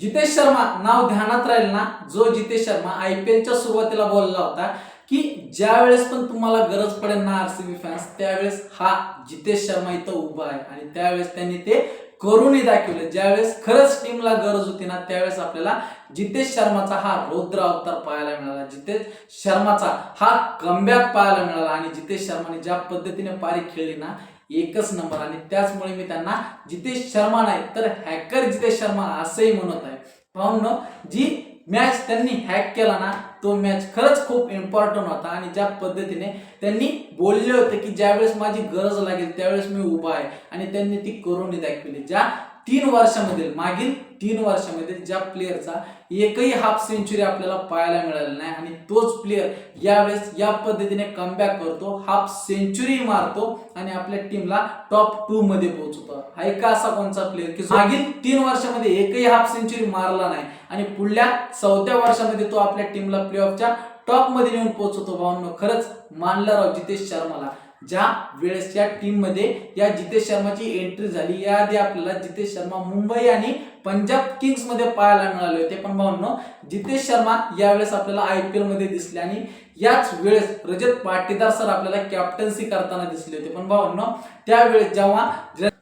जितेश शर्मा नाव ध्यानात राहील ना? जो जितेश शर्मा आय पी एलच्या सुरुवातीला बोलला होता की ज्या वेळेस पण तुम्हाला गरज पडेल ना आरसीबी फॅन्स त्यावेळेस हा जितेश शर्मा इथं उभा आहे. आणि त्यावेळेस त्यांनी ते करूनही दाखवले. ज्यावेळेस खरंच टीमला गरज होती ना त्यावेळेस आपल्याला जितेश शर्माचा हा रौद्र अवतार पाहायला मिळाला. जितेश शर्माचा हा कमबॅक पाहायला मिळाला. आणि जितेश शर्माने ज्या पद्धतीने पारी खेळली ना एकच नंबर आणि त्याचमुळे मी त्यांना जितेश शर्मा नाही तर हॅकर जितेश शर्मा असंही म्हणत आहे. पाहून जी मॅच त्यांनी हॅक केला ना तो मॅच खरंच खूप इम्पॉर्टंट होता आणि ज्या पद्धतीने त्यांनी बोलले होते की ज्यावेळेस माझी गरज लागेल त्यावेळेस मी उभा आहे आणि त्यांनी ती करून दाखवली. ज्या तीन वर्षामध्ये मागील तीन वर्षामध्ये ज्या प्लेअरचा एकही हाफ सेंचुरी आपल्याला पाहायला मिळालेला नाही आणि तोच प्लेअर यावेळेस या पद्धतीने कमबॅक करतो हाफ सेंचुरी मारतो आणि आपल्या टीमला टॉप टू मध्ये पोहोचवतो. हा असा कोणचा प्लेअर की मागील तीन वर्षामध्ये एकही हाफ सेंचुरी मारला नाही आणि पुढल्या चौथ्या वर्षामध्ये तो आपल्या टीमला प्ले ऑफच्या टॉपमध्ये नेऊन पोहोचवतो. भावांनो खरंच मानला राव जितेश शर्माला ज्या वेळेस या टीममध्ये या जितेश शर्माची एंट्री झाली याआधी आपल्याला जितेश शर्मा मुंबई आणि पंजाब किंग्समध्ये पाहायला मिळाले होते पण भावनो जितेश शर्मा यावेळेस आपल्याला आय पी एलमध्ये दिसले आणि याच वेळेस रजत पाटीदार सर आपल्याला कॅप्टन्सी करताना दिसले होते. पण भावनो त्यावेळेस जेव्हा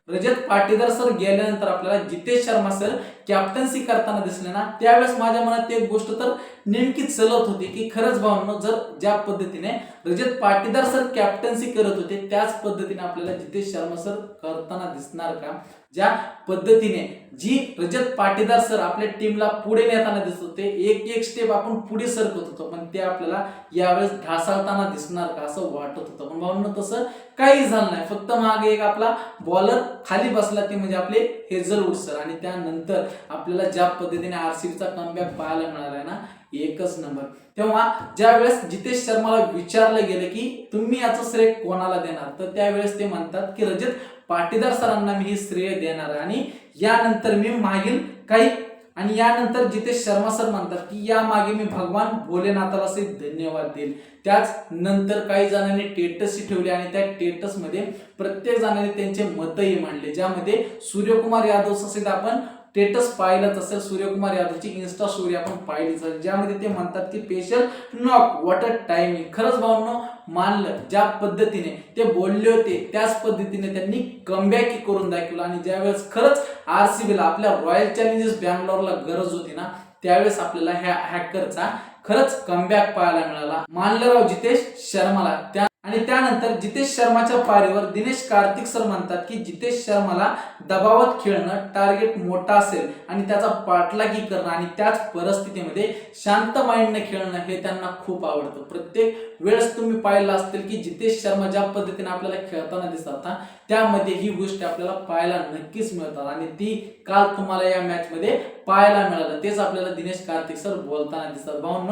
रजत पाटीदार सर गेल्यानंतर आपल्याला जितेश शर्मा सर कॅप्टन्सी करताना दिसले ना त्यावेळेस माझ्या मनात एक गोष्ट तर नेमकी चलत होती की खरंच भावनो जर ज्या पद्धतीने रजत पाटीदार सर कॅप्टन्सी करत होते त्याच पद्धतीने आपल्याला जितेश शर्मा सर करताना दिसणार का? ज्या पद्धतीने जी रजत पाटीदार सर आपल्या टीमला पुढे नेताना दिसत होते एक एक स्टेप आपण पुढे सरकत होतो पण ते आपल्याला यावेळेस ढासळताना दिसणार का असं वाटत होतं. पण भावनं तसं काही झालं नाही. फक्त मागे एक आपला बॉलर खाली बसला ते म्हणजे आपले हेझलवूड सर. आणि त्यानंतर आपल्याला ज्या पद्धतीने आरसीबीचा कमबॅक पाहायला मिळाला आहे ना एकच नंबर. तेव्हा ज्या वेळेस जितेश शर्माला विचारलं गेलं की तुम्ही याचं श्रेय कोणाला देणार? तर त्यावेळेस ते म्हणतात की रजत पाटीदार सरांना मी ही श्रेय देणार आहे. आणि यानंतर मी मागील काही आणि यानंतर जितेश शर्मा सर म्हणतात की या मागे मी भगवान भोलेनाथाला असे धन्यवाद देईल त्याच नंतर काही जणांनी टेटसही ठेवले आणि त्या टेटसमध्ये प्रत्येक जणांनी त्यांचे मतही मांडले ज्यामध्ये सूर्यकुमार यादव सहित आपण स्टेटस पाहिलंच असेल सूर्यकुमार यादवची इन्स्टा स्टोरी आपण पाहिलीच असेल. ज्यामध्ये ते म्हणतात की special knock what a timing खरंच भावनो मानलं ज्या पद्धतीने ते बोलले होते त्याच पद्धतीने त्यांनी कमबॅक करून दाखवलं. आणि ज्यावेळेस खरंच आर सी बीला आपल्या रॉयल चॅलेंजर्स बँगलोरला गरज होती ना त्यावेळेस आपल्याला ह्या हॅकरचा खरंच कमबॅक पाहायला मिळाला. मानलं राव जितेश शर्माला. त्या आणि त्यानंतर जितेश शर्माच्या पारीवर दिनेश कार्तिक सर म्हणतात की जितेश शर्माला दबावात खेळणं टार्गेट मोठा असेल आणि त्याचा पाठलागी करणं आणि त्याच परिस्थितीमध्ये शांत माइंडने खेळणं हे त्यांना खूप आवडतं. प्रत्येक वेळेस तुम्ही पाहिलं असतील की जितेश शर्मा ज्या पद्धतीने आपल्याला खेळताना दिसतात ना त्यामध्ये ही गोष्ट आपल्याला पाहायला नक्कीच मिळतात आणि ती काल तुम्हाला या मॅचमध्ये पाहायला मिळालं. तेच आपल्याला दिनेश कार्तिक सर बोलताना दिसतात. भाऊन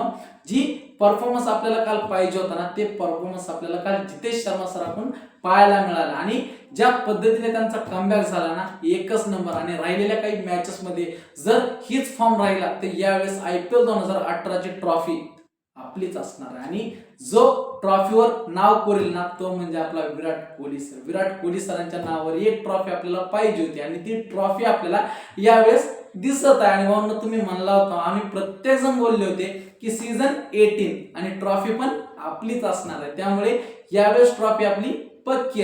जी परफॉर्मन्स आपल्याला काल पाहिजे होता ना ते परफॉर्मन्स आपल्याला काल जितेश शर्मा सर आपण पाहायला मिळाला. आणि ज्या पद्धतीने त्यांचा कमबॅक झाला ना एकच नंबर आणि राहिलेल्या काही मॅचेस मध्ये जर हीच फॉर्म राहिला तर यावेळेस आय पी एल दोन हजार अठराची ट्रॉफी आपलीच असणार आहे. आणि जो ट्रॉफीवर नाव कोरेल ना तो म्हणजे आपला विराट कोहली सर विराट कोहली सरांच्या नावावर एक ट्रॉफी आपल्याला पाहिजे होती. आणि ती ट्रॉफी आपल्याला यावेळेस दिसत आहे. आणि म्हणून तुम्ही म्हणला होता आम्ही प्रत्येक जण बोलले होते की सीझन एटीन आणि ट्रॉफी पण आपलीच असणार आहे. त्यामुळे यावेळेस ट्रॉफी आपली पक्की आहे.